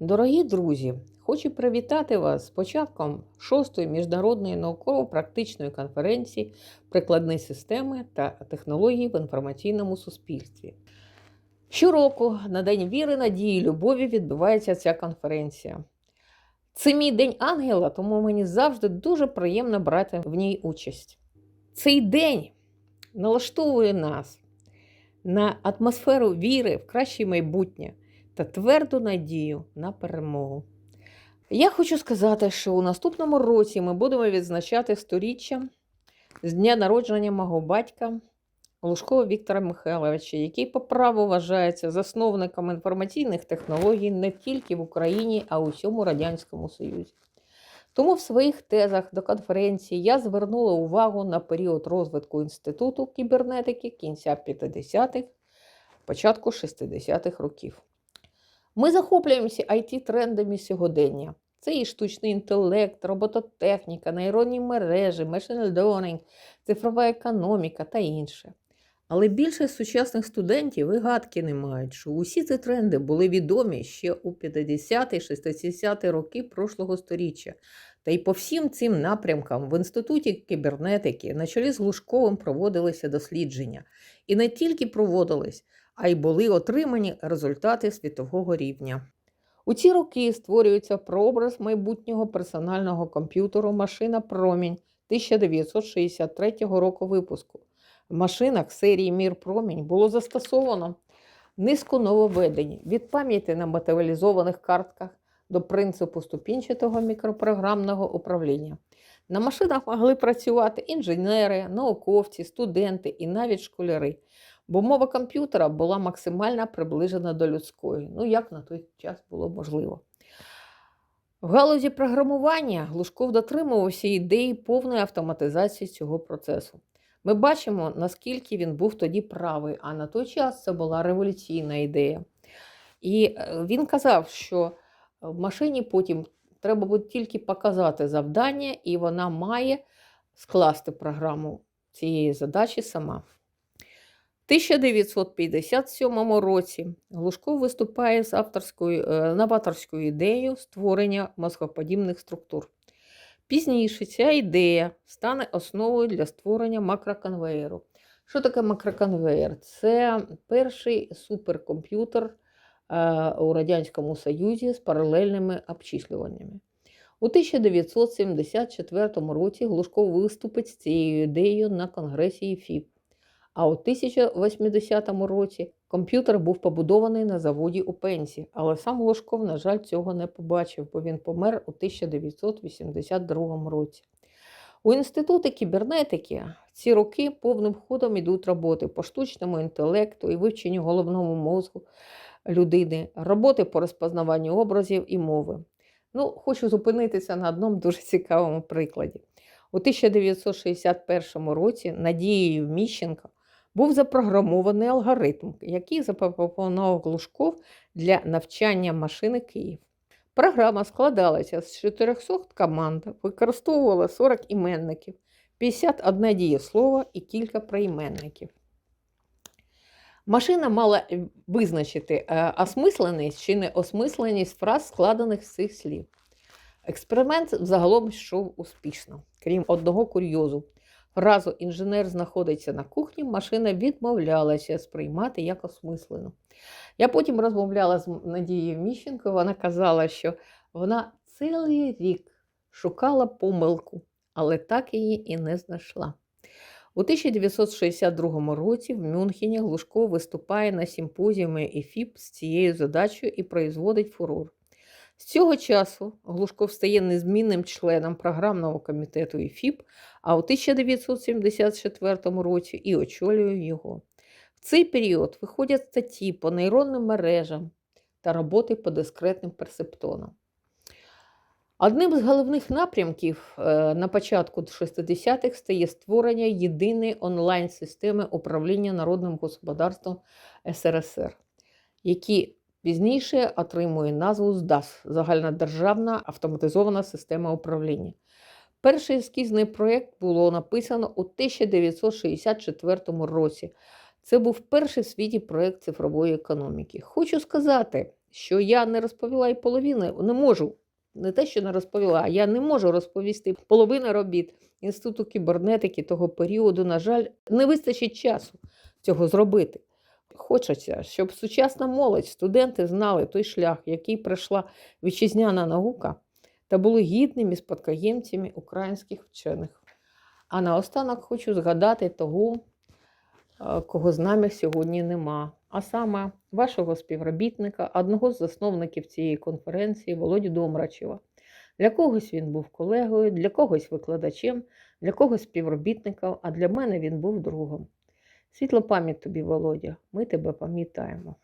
Дорогі друзі, хочу привітати вас з початком шостої міжнародної науково-практичної конференції прикладні системи та технології в інформаційному суспільстві. Щороку на День віри, надії, любові відбувається ця конференція. Це мій день ангела, тому мені завжди дуже приємно брати в ній участь. Цей день налаштовує нас на атмосферу віри в краще майбутнє та тверду надію на перемогу. Я хочу сказати, що у наступному році ми будемо відзначати сторіччя з дня народження мого батька Лужкова Віктора Михайловича, який по праву вважається засновником інформаційних технологій не тільки в Україні, а й у всьому Радянському Союзі. Тому в своїх тезах до конференції я звернула увагу на період розвитку Інституту кібернетики кінця 50-х, початку 60-х років. Ми захоплюємося it трендами сьогодення. Це і штучний інтелект, робототехніка, нейронні мережі, machine learning, цифрова економіка та інше. Але більшість сучасних студентів і гадки не мають, що усі ці тренди були відомі ще у 50-60-ті роки прошлого століття. Та й по всім цим напрямкам в Інституті кібернетики на чолі з Глушковим проводилися дослідження. І не тільки проводились, а й були отримані результати світового рівня. У ці роки створюється прообраз майбутнього персонального комп'ютеру машина Промінь 1963 року випуску. В машинах серії Мір Промінь було застосовано низку нововведень від пам'яті на матеріалізованих картках до принципу ступінчатого мікропрограмного управління. На машинах могли працювати інженери, науковці, студенти і навіть школяри, бо мова комп'ютера була максимально приближена до людської, ну як на той час було можливо. В галузі програмування Глушков дотримувався ідеї повної автоматизації цього процесу. Ми бачимо, наскільки він був тоді правий, а на той час це була революційна ідея. І е, він казав, що в машині потім треба буде тільки показати завдання, і вона має скласти програму цієї задачі сама. В 1957 році Глушков виступає з авторською, е, новаторською ідеєю створення мозгоподібних структур. Пізніше ця ідея стане основою для створення макроконвеєру. Що таке макроконвеєр? Це перший суперкомп'ютер е, у Радянському Союзі з паралельними обчислюваннями. У 1974 році Глушков виступить з цією ідеєю на Конгресі ІФІП. А у 1080 році комп'ютер був побудований на заводі у Пенсі, але сам Глушков, на жаль, цього не побачив, бо він помер у 1982 році. У Інституті кібернетики ці роки повним ходом йдуть роботи по штучному інтелекту і вивченню головного мозку людини, роботи по розпознаванню образів і мови. Ну, Хочу зупинитися на одному дуже цікавому прикладі. У 1961 році Надією Міщенко був запрограмований алгоритм, який запропонував Глушков для навчання машини Київ. Програма складалася з 400 команд, використовувала 40 іменників, 51 дієслово і кілька прийменників. Машина мала визначити е, осмисленість чи неосмисленість фраз, складених з цих слів. Експеримент загалом йшов успішно, крім одного курйозу. Фразу інженер знаходиться на кухні, машина відмовлялася сприймати як осмислену. Я потім розмовляла з Надією Міщенко, вона казала, що вона цілий рік шукала помилку, але так її і не знайшла. У 1962 році в Мюнхені Глушко виступає на симпозіумі ІФІП з цією задачею і производить фурор. З цього часу Глушков стає незмінним членом програмного комітету ІФІП, а у 1974 році і очолює його. В цей період виходять статті по нейронним мережам та роботи по дискретним персептонам. Одним з головних напрямків е, на початку 60-х стає створення єдиної онлайн-системи управління народним господарством СРСР, які пізніше отримує назву ЗДАС загальнодержавна автоматизована система управління. Перший ескізний проєкт було написано у 1964 році. Це був перший в світі проєкт цифрової економіки. Хочу сказати, що я не розповіла і половини, не можу. Не те, що не розповіла, а я не можу розповісти половину робіт Інституту кібернетики того періоду, на жаль, не вистачить часу цього зробити. Хочеться, щоб сучасна молодь, студенти знали той шлях, який пройшла вітчизняна наука, та були гідними спадкоємцями українських вчених. А наостанок хочу згадати того, е, кого з нами сьогодні нема, а саме вашого співробітника, одного з засновників цієї конференції Володю Домрачева. Для когось він був колегою, для когось викладачем, для когось співробітником, а для мене він був другом. Світла пам'ять тобі, Володя, ми тебе пам'ятаємо.